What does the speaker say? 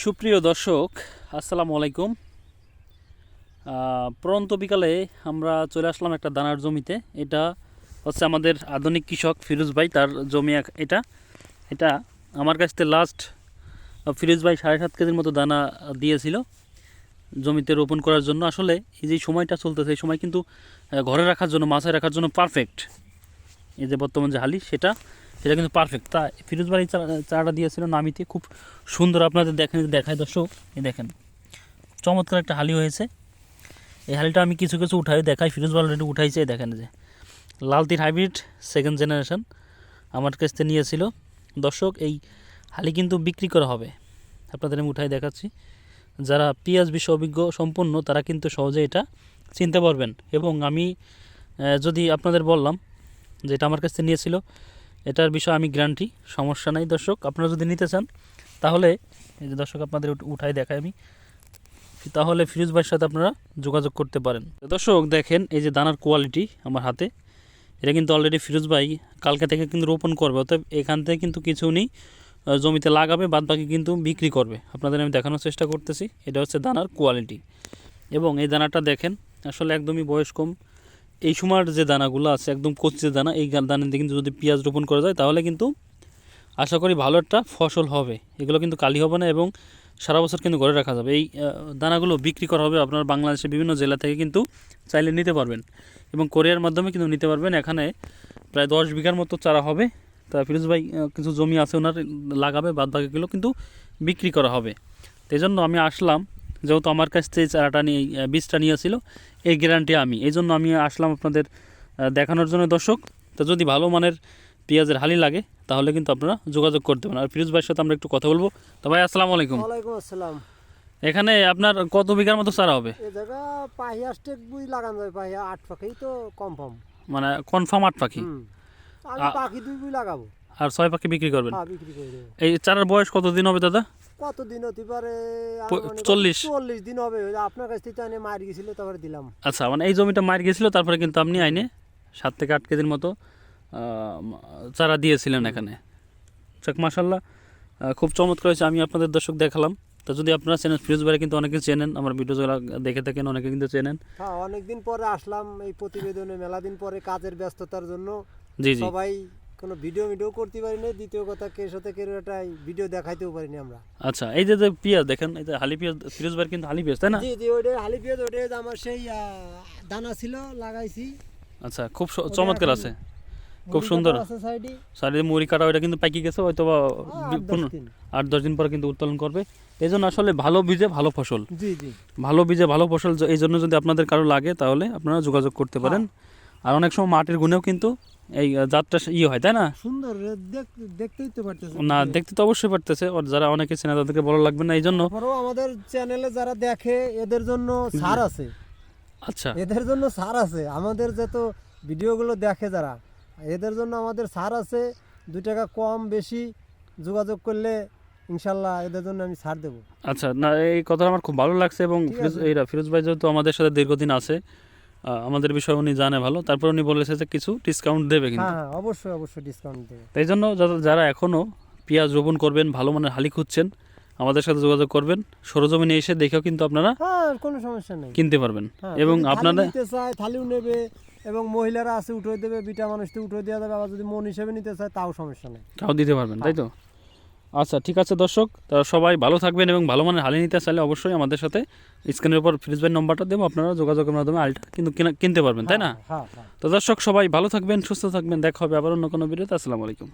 সুপ্রিয় দর্শক, আসসালামু আলাইকুম। প্রন্ত বিকালে আমরা চলে আসলাম একটা দানার জমিতে। এটা হচ্ছে আমাদের আধুনিক কৃষক ফিরোজ ভাই, তার জমি এটা। এটা আমার কাছ থেকে লাস্ট ফিরোজ ভাই সাড়ে সাত কেজির মতো দানা দিয়েছিল জমিতে রোপণ করার জন্য। আসলে এই যে সময়টা চলতেছে, এই সময় কিন্তু ঘরে রাখার জন্য, মাথায় রাখার জন্য পারফেক্ট এই যে বর্তমান যে হালি, সেটা সেটা কিন্তু পারফেক্ট তা ফিরোজ ভাই চারাটা দিয়েছিল নামিতে, খুব সুন্দর আপনাদের দেখেন দেখায় দর্শক, এই দেখেন। চমৎকার একটা হালি হয়েছে। এই হালিটা আমি কিছু কিছু উঠাই, দেখাই, ফিরোজ ভাই অলরেডি উঠাইছে দেখেন যে। লালতির হাইব্রিড সেকেন্ড জেনারেশন আমার কাছ থেকে নিয়েছিল। দর্শক, এই হালি কিন্তু বিক্রি করা হবে। আপনাদের আমি উঠাই দেখাচ্ছি। যারা পেঁয়াজ বিশ্ব অভিজ্ঞ সম্পন্ন তারা কিন্তু সহজে এটা চিনতে পারবেন। এবং আমি যদি আপনাদের বললাম যে এটা আমার কাছ থেকে নিয়েছিল এটার বিষয়ে আমি গ্যারান্টি সমস্যা নাই দর্শক, আপনারা যদি নিতে চান, তাহলে এই যে দর্শক আপনাদের উঠাই দেখাই আমি। তাহলে ফিরোজ ভাইয়ের সাথে আপনারা যোগাযোগ করতে পারেন। দর্শক, দেখেন এই যে দানার কোয়ালিটি আমার হাতে। এটা কিন্তু অলরেডি ফিরোজ ভাই কালকে থেকে কিন্তু রোপণ করবে, অতএব এখান থেকে কিন্তু কিছু নেই জমিতে লাগাবে বাদ বাকি কিন্তু বিক্রি করবে। আপনাদের আমি দেখানোর চেষ্টা করতেছি, এটা হচ্ছে দানার কোয়ালিটি এবং এই দানাটা দেখেন, আসলে একদমই বয়স কম এই সময়ের যে দানাগুলো আছে, একদম কচি দানা, এই গা- দানা দিয়ে কিন্তু যদি পেঁয়াজ রোপণ করা যায়, তাহলে কিন্তু আশা করি ভালো একটা ফসল হবে। এগুলো কিন্তু কালি হবে না এবং সারা বছর কিন্তু ঘরে রাখা যাবে। এই দানাগুলো বিক্রি করা হবে আপনার বাংলাদেশের বিভিন্ন জেলা থেকে কিন্তু চাইলে নিতে পারবেন এবং কোরিয়ার মাধ্যমে কিন্তু নিতে পারবেন। এখানে প্রায় দশ বিঘার মতো চারা হবে। তা ফিরোজ ভাই কিছু জমি আছে ওনার, লাগাবে বাদ বাকিগুলো কিন্তু বিক্রি করা হবে। এই জন্য আমি আসলাম। যেহেতু আমার কাছ থেকে চারাটা নিয়ে বীজটা নিয়েছিল এই গ্যারান্টি আমি। এই জন্য আমি আসলাম আপনাদের দেখানোর জন্য। দর্শক তো যদি ভালো মানের পেঁয়াজের হালি লাগে তাহলে কিন্তু আপনারা যোগাযোগ করতে পারেন। আর ফিরোজ ভাইয়ের সাথে আমরা একটু কথা বলব। তো ভাই আসসালামু আলাইকুম। ওয়ালাইকুম আসসালাম। এখানে আপনার কত বিঘার মতো চারা হবে? এ জায়গা পাহিয়া স্টেক বুই লাগান যায় পাহিয়া আট পাখি তো কনফার্ম মানে কনফার্ম আট পাখি? আমি পাখি দুই বুই লাগাবো। আর ছয় পাখি বিক্রি করবেন? হ্যাঁ বিক্রি করে এই চারার বয়স কতদিন হবে দাদা? কত দিন হতে পারে? চল্লিশ। চল্লিশ দিন হবে। আপনার কাছ থেকে মার গেছিল তারপরে দিলাম। আচ্ছা মানে এই জমিটা মার গেছিল তারপরে কিন্তু আপনি আইনে সাত থেকে আট কেজির মতো চারা দিয়েছিলেন এখানে। যাক মাসাল্লাহ খুব চমৎকার হয়েছে। আমি আপনাদের দর্শক দেখালাম। তো যদি আপনারা চেনেন ফিরোজ ভাই কিন্তু অনেকে চেনেন। আমার ভিডিও যারা দেখে থাকেন অনেকে কিন্তু চেনেন। হ্যাঁ অনেকদিন পরে আসলাম এই প্রতিবেদনে মেলা দিন পরে কাজের ব্যস্ততার জন্য। জি জি। সবাই কোনো ভিডিও ভিডিও করতে পারিনি দ্বিতীয় কথা ভিডিও দেখাইতেও পারিনি আমরা। আচ্ছা এই যে পেঁয়াজ দেখেন এই যে হালি পেঁয়াজ ফিরোজ ভাই কিন্তু হালি পেঁয়াজ তাই না? জি জি হালি পেঁয়াজ আমার সেই দানা ছিল লাগাইছি। আচ্ছা খুব চমৎকার আছে। খুব সুন্দর। সাইডে। মুড়ি কাটা ওইটা কিন্তু পাকি গেছে হয়তো বা আট দশ দিন। পরে কিন্তু উত্তোলন করবে। এই জন্য আসলে ভালো বীজে ভালো ফসল। জি জি। ভালো বীজে ভালো ফসল এই জন্য যদি আপনাদের কারও লাগে তাহলে আপনারা যোগাযোগ করতে পারেন। আর অনেক সময় মাটির গুণেও কিন্তু এই জাতটা ইয়ে হয় তাই না? সুন্দর দেখতেই তো পারতেছে। না দেখতে তো অবশ্যই পারতেছে আর যারা অনেকে চেনে তাদেরকে ভালো লাগবে না এই জন্য আমাদের চ্যানেলে যারা দেখে এদের জন্য ছাড় আছে। আচ্ছা। এদের জন্য ছাড় আছে। আমাদের যত ভিডিওগুলো দেখে যারা এদের জন্য আমাদের ছাড় আছে। দুই টাকা কম বেশি যোগাযোগ করলে ইনশাল্লাহ এদের জন্য আমি ছাড় দেবো। আচ্ছা না এই কথাটা আমার খুব ভালো লাগছে এবং ফিরোজ এইরা ফিরোজ ভাই যেহেতু আমাদের সাথে দীর্ঘদিন আছে আমাদের বিষয়ে উনি জানে ভালো। তারপর উনি বলেছে যে কিছু ডিসকাউন্ট দেবে কিন্তু। হ্যাঁ হ্যাঁ অবশ্যই অবশ্যই ডিসকাউন্ট দেবো। তাই জন্য যারা- এখনও পেঁয়াজ রোপণ করবেন ভালো মানের হালি খুঁজছেন আমাদের সাথে যোগাযোগ করবেন। সরজমিনে এসে দেখেও কিন্তু আপনারা হ্যাঁ কোনো সমস্যা নেই। কিনতে পারবেন। হ্যাঁ, এবং আপনারা থালিও নেবে এবং মহিলারা আছে উঠে দেবে বিটা মানুষ তো উঠে দেওয়া যাবে। আবার যদি মন হিসেবে নিতে চায় তাও সমস্যা নেই। তাও দিতে পারবেন তাই তো? আচ্ছা ঠিক আছে দর্শক তারা সবাই ভালো থাকবেন এবং ভালো মানের হালি নিতে চাইলে অবশ্যই আমাদের সাথে স্ক্রিনের উপর ফ্রিজ ভাই নম্বরটা দেবো আপনারা যোগাযোগের মাধ্যমে আলটা কিন্তু কিনতে পারবেন তাই না? হ্যাঁ হ্যাঁ। তো দর্শক সবাই ভালো থাকবেন সুস্থ থাকবেন দেখা হবে আবার অন্য কোনো ভিডিওতে আসসালামু আলাইকুম।